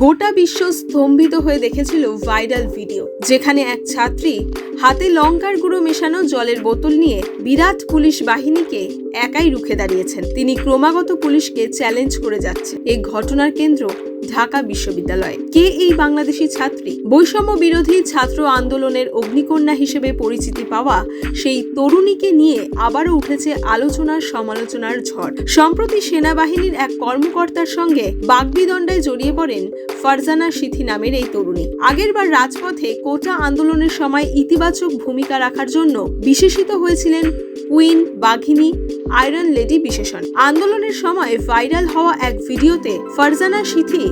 গোটা বিশ্ব স্তম্ভিত হয়ে দেখেছিল ভাইরাল ভিডিও, যেখানে এক ছাত্রী হাতে লঙ্কার গুঁড়ো মেশানো জলের বোতল নিয়ে বিরাট পুলিশ বাহিনীকে একাই রুখে দাঁড়িয়েছেন। তিনি ক্রমাগত পুলিশকে চ্যালেঞ্জ করে যাচ্ছে এই ঘটনার কেন্দ্র ঢাকা বিশ্ববিদ্যালয়। কে এই বাংলাদেশি ছাত্রী? বৈষম্য বিরোধী ছাত্র আন্দোলনের অগ্নিকন্যা হিসেবে পরিচিতি পাওয়া সেই তরুণীকে নিয়ে আবারও উঠেছে আলোচনার সমালোচনার ঝড়। সম্প্রতি সেনাবাহিনীর এক কর্মকর্তার সঙ্গে বাগবিদণ্ডায় জড়িয়ে পড়েন ফারজানা সিথি নামের এই তরুণী। আগেরবার রাজপথে কোটা আন্দোলনের সময় ইতিবাচক ভূমিকা রাখার জন্য বিশেষিত হয়েছিলেন কুইন বাঘিনী আয়রন লেডি বিশেষণ। আন্দোলনের সময় ভাইরাল হওয়া এক ভিডিওতে ফারজানা সিথি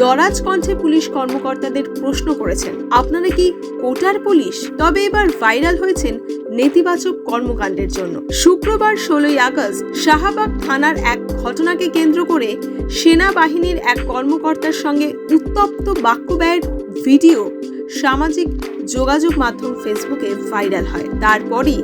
দরাজ কণ্ঠে পুলিশ কর্মকর্তাদের প্রশ্ন করেছেন, আপনারা কি কোটার পুলিশ? তবে এবার ভাইরাল হয়েছেন নেতিবাচক কর্মকাণ্ডের জন্য। শুক্রবার ষোলোই আগস্ট শাহবাগ থানার এক ঘটনাকে কেন্দ্র করে সেনাবাহিনীর এক কর্মকর্তার সঙ্গে উত্তপ্ত বাক্য ব্যয়ের ভিডিও সামাজিক যোগাযোগ মাধ্যম ফেসবুকে ভাইরাল হয়। তারপরই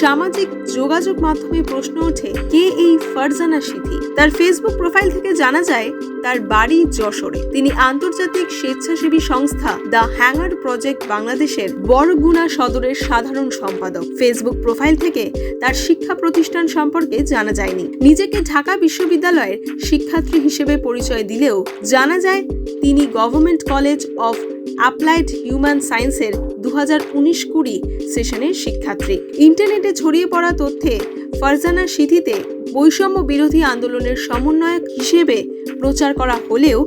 সামাজিক যোগাযোগ মাধ্যমে প্রশ্ন ওঠে, কে এই ফারজানা সিথি তার ফেসবুক প্রোফাইল থেকে জানা যায়, তার বাড়ি যশোরে। তিনি আন্তর্জাতিক স্বেচ্ছাসেবী সংস্থা দ্য হ্যাঙ্গার প্রজেক্ট বাংলাদেশের বড়গুনা সদরের সাধারণ সম্পাদক। ফেসবুক প্রোফাইল থেকে তার শিক্ষা প্রতিষ্ঠান সম্পর্কে জানা যায়নি। নিজেকে ঢাকা বিশ্ববিদ্যালয়ের শিক্ষার্থী হিসেবে পরিচয় দিলেও জানা যায়, তিনি government college of applied human সায়েন্সের দু হাজার উনিশ কুড়ি সেশনের শিক্ষার্থী। ইন্টারনেটে ছড়িয়ে পড়া তথ্যে ফারজানা সিথিতে বৈষম্য বিরোধী আন্দোলনের সমন্বয়ক হিসেবে প্রচার করা হলেও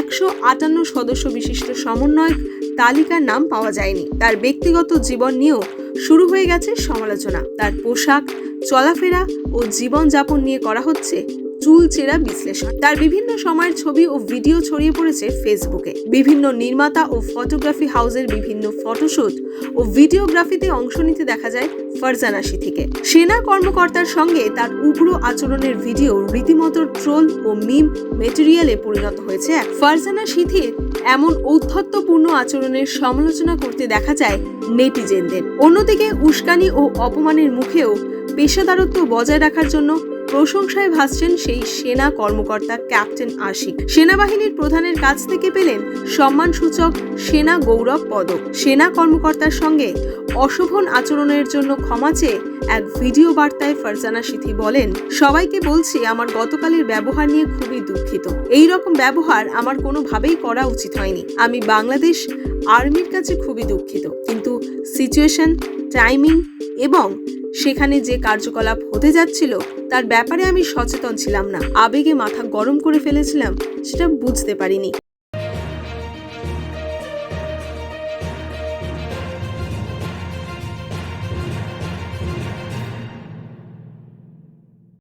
একশো আটান্ন সদস্য বিশিষ্ট সমন্বয়ক তালিকার নাম পাওয়া যায়নি। তার ব্যক্তিগত জীবন নিয়েও শুরু হয়ে গেছে সমালোচনা। তার পোশাক, চলাফেরা ও জীবনযাপন নিয়ে করা হচ্ছে চুলচেরা বিশ্লেষণ। তার বিভিন্ন সময়ের ছবি ও ভিডিও ছড়িয়ে পড়েছে ফেসবুকে। বিভিন্ন নির্মাতা ও ফটোগ্রাফি হাউসের বিভিন্ন ফটোশুট ও ভিডিওগ্রাফিতে অংশ নিতে দেখা যায় ফারজানা সিথিকে সেনা কর্মকর্তার সঙ্গে তার উগ্র আচরণের ভিডিও রীতিমতো ট্রোল ও মিম মেটেরিয়ালে পরিণত হয়েছে। ফারজানা সিথির এমন ঔদ্ধত্যপূর্ণ আচরণের সমালোচনা করতে দেখা যায় নেটিজেনদের। অন্যদিকে উস্কানি ও অপমানের মুখেও পেশাদারত্ব বজায় রাখার জন্য প্রশংসায় ভাসছেন সেই সেনা কর্মকর্তা ক্যাপ্টেন আশিক। সেনাবাহিনীর প্রধানের কাছ থেকে পেলেন সম্মানসূচক সেনা গৌরব পদক। সেনা কর্মকর্তার সঙ্গে অশোভন আচরণের জন্য ক্ষমা চেয়ে এক ভিডিও বার্তায় ফারজানা সিথি বলেন, সবাইকে বলছি আমার গতকালের ব্যবহার নিয়ে খুবই দুঃখিত। এই রকম ব্যবহার আমার কোনোভাবেই করা উচিত হয়নি। আমি বাংলাদেশ আর্মির কাছে খুবই দুঃখিত। কিন্তু সিচুয়েশন, টাইমিং এবং সেখানে যে কার্যকলাপ হতে যাচ্ছিল, তার ব্যাপারে আমি সচেতন ছিলাম না। আবেগে মাথা গরম করে ফেলেছিলাম, সেটা বুঝতে পারিনি।